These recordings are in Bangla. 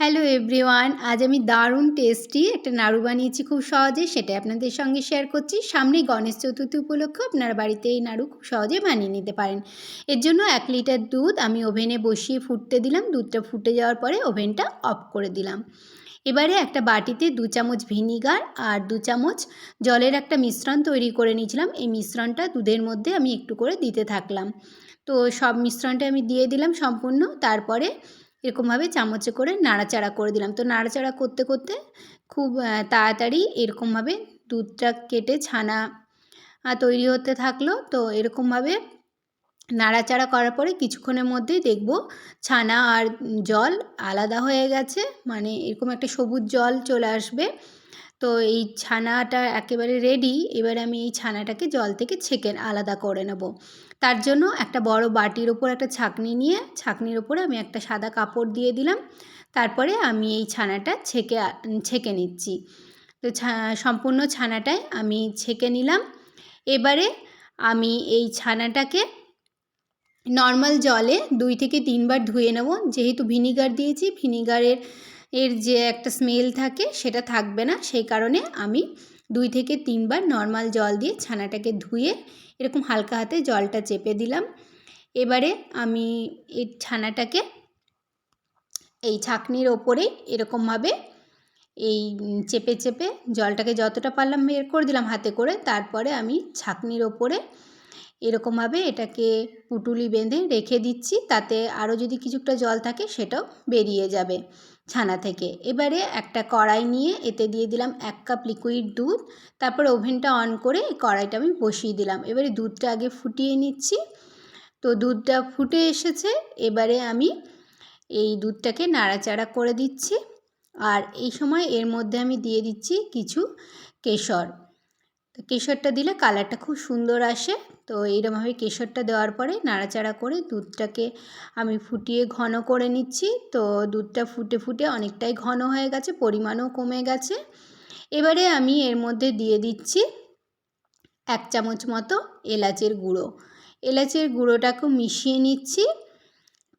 হ্যালো এভরিওয়ান আজ আমি দারুণ টেস্টি একটা নাড়ু বানিয়েছি খুব সহজে সেটা আপনাদের সঙ্গে শেয়ার করছি। সামনেই গণেশ চতুর্থী উপলক্ষে আপনারা বাড়িতে এই নাড়ু খুব সহজে বানিয়ে নিতে পারেন। এর জন্য এক লিটার দুধ আমি ওভেনে বসিয়ে ফুটতে দিলাম। দুধটা ফুটে যাওয়ার পরে ওভেনটা অফ করে দিলাম। এবারে একটা বাটিতে দু চামচ ভিনিগার আর দু চামচ জলের একটা মিশ্রণ তৈরি করে নিয়েছিলাম। এই মিশ্রণটা দুধের মধ্যে আমি একটু করে দিতে থাকলাম। তো সব মিশ্রণটা আমি দিয়ে দিলাম সম্পূর্ণ। তারপরে এরকমভাবে চামচে করে নাড়াচাড়া করে দিলাম। তো নাড়াচাড়া করতে করতে খুব তাড়াতাড়ি এরকমভাবে দুধটা কেটে ছানা তৈরি হতে থাকল। তো এরকমভাবে নাড়াচাড়া করার পরে কিছুক্ষণের মধ্যেই দেখব ছানা আর জল আলাদা হয়ে গেছে মানে এরকম একটা সবুজ জল চলে আসবে। তো এই ছানাটা একেবারে রেডি এবার আমি এই ছানাটাকে জল থেকে ছেঁকে আলাদা করে নেব। তার জন্য একটা বড় বাটির ওপর একটা ছাকনি নিয়ে, ছাকনির ওপরে আমি একটা সাদা কাপড় দিয়ে দিলাম। তারপরে আমি এই ছানাটা ছেঁকে ছেঁকে নিচ্ছি। তো সম্পূর্ণ ছানাটাই আমি ছেঁকে নিলাম। এবারে আমি এই ছানাটাকে নর্মাল জলে দুই থেকে তিনবার ধুয়ে নেব। যেহেতু ভিনিগার দিয়েছি ভিনিগারের এর যে একটা স্মেল থাকে সেটা থাকবে না। সেই কারণে আমি দুই থেকে তিনবার নর্মাল জল দিয়ে ছানাটাকে ধুয়ে এরকম হালকা হাতে জলটা চেপে দিলাম। এবারে আমি এই ছানাটাকে এই ছাকনির ওপরেই এরকমভাবে এই চেপে চেপে জলটাকে যতটা পারলাম বের করে দিলাম হাতে করে। তারপরে আমি ছাকনির ওপরে এরকমভাবে এটাকে পুটুলি বেঁধে রেখে দিচ্ছি, তাতে আরও যদি কিছুটা জল থাকে সেটাও বেরিয়ে যাবে ছানা থেকে। এবারে একটা কড়াই নিয়ে এতে দিয়ে দিলাম এক কাপ লিকুইড দুধ, তারপর ওভেনটা অন করে কড়াইটা আমি বসিয়ে দিলাম। এবারে দুধটা আগে ফুটিয়ে নিচ্ছি। তো দুধটা ফুটে এসেছে, এবারে আমি এই দুধটাকে নাড়াচাড়া করে দিচ্ছি। আর এই সময় এর মধ্যে আমি দিয়ে দিচ্ছি কিছু কেশর। তো কেশরটা দিলে কালারটা খুব সুন্দর আসে। তো এইরকমভাবে কেশরটা দেওয়ার পরে নাড়াচাড়া করে দুধটাকে আমি ফুটিয়ে ঘন করে নিচ্ছি। তো দুধটা ফুটে ফুটে অনেকটাই ঘন হয়ে গেছে, পরিমাণও কমে গেছে। এবারে আমি এর মধ্যে দিয়ে দিচ্ছি এক চামচ মতো এলাচের গুঁড়ো। এলাচের গুঁড়োটাকেও মিশিয়ে নিচ্ছি।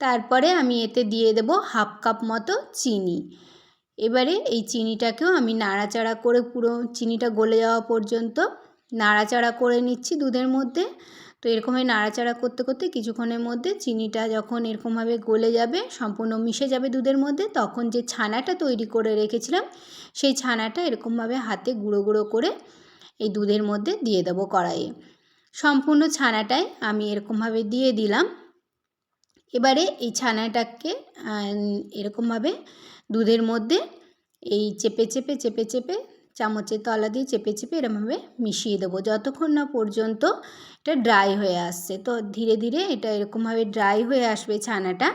তারপরে আমি এতে দিয়ে দেব হাফ কাপ মতো চিনি। এবারে এই চিনিটাকেও আমি নাড়াচাড়া করে পুরো চিনিটা গলে যাওয়া পর্যন্ত নাড়াচাড়া করে নিচ্ছি দুধের মধ্যে। তো এরকমভাবে নাড়াচাড়া করতে করতে কিছুক্ষণের মধ্যে চিনিটা যখন এরকমভাবে গলে যাবে, সম্পূর্ণ মিশে যাবে দুধের মধ্যে, তখন যে ছানাটা তৈরি করে রেখেছিলাম, সেই ছানাটা এরকমভাবে হাতে গুঁড়ো গুঁড়ো করে এই দুধের মধ্যে দিয়ে দেবো কড়াইয়ে। সম্পূর্ণ ছানাটাই আমি এরকমভাবে দিয়ে দিলাম। এবারে এই ছানাটাকে এরকমভাবে দুধের মধ্যে এই চেপে চেপে চেপে চেপে চামচের তলা দিয়ে চেপে চেপে এরমভাবে মিশিয়ে দেবো। যতক্ষণ না পর্যন্ত এটা ড্রাই হয়ে আসছে। তো ধীরে ধীরে এটা এরকমভাবে ড্রাই হয়ে আসবে ছানাটা।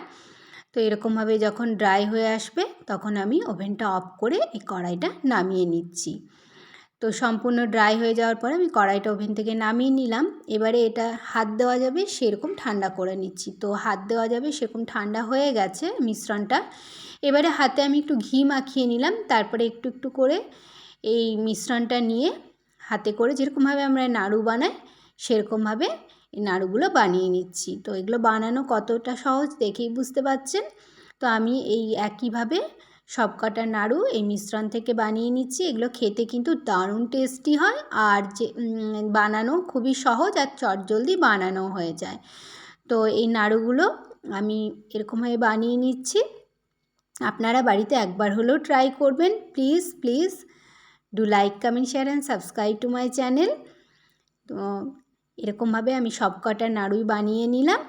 তো এরকমভাবে যখন ড্রাই হয়ে আসবে তখন আমি ওভেনটা অফ করে এই কড়াইটা নামিয়ে নিচ্ছি। তো সম্পূর্ণ ড্রাই হয়ে যাওয়ার পরে আমি কড়াইটা ওভেন থেকে নামিয়ে নিলাম। এবারে এটা হাত দেওয়া যাবে সেরকম ঠান্ডা করে নিচ্ছি। তো হাত দেওয়া যাবে সেরকম ঠান্ডা হয়ে গেছে মিশ্রণটা। এবারে হাতে আমি একটু ঘি মাখিয়ে নিলাম। তারপরে একটু একটু করে এই মিশ্রণটা নিয়ে হাতে করে যেরকমভাবে আমরা নাড়ু বানাই, সেরকমভাবে নাড়ুগুলো বানিয়ে নিচ্ছি। তো এগুলো বানানো কতটা সহজ দেখেই বুঝতে পারছেন তো আমি এই একইভাবে সব কটা নাড়ু এই মিশ্রণ থেকে বানিয়ে নিচ্ছি। এগুলো খেতে কিন্তু দারুণ টেস্টি হয় আর যে বানানো খুবই সহজ আর চটজলদি বানানো হয়ে যায়। তো এই নাড়ুগুলো আমি এরকমভাবে বানিয়ে নিচ্ছি। আপনারা বাড়িতে একবার হলেও ট্রাই করবেন। Please please do like comment share and subscribe to my channel তো এরকমভাবে আমি সব কটা নাড়ুই বানিয়ে নিলাম।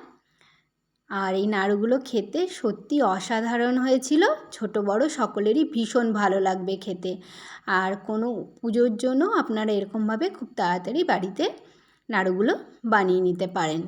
আর এই নাড়ুগুলো খেতে সত্যি অসাধারণ হয়েছিল। ছোট বড় সকলেরই ভীষণ ভালো লাগবে খেতে। আর কোনো পুজোর জন্য আপনারা এরকমভাবে খুব তাড়াতাড়ি বাড়িতে নাড়ুগুলো বানিয়ে নিতে পারেন।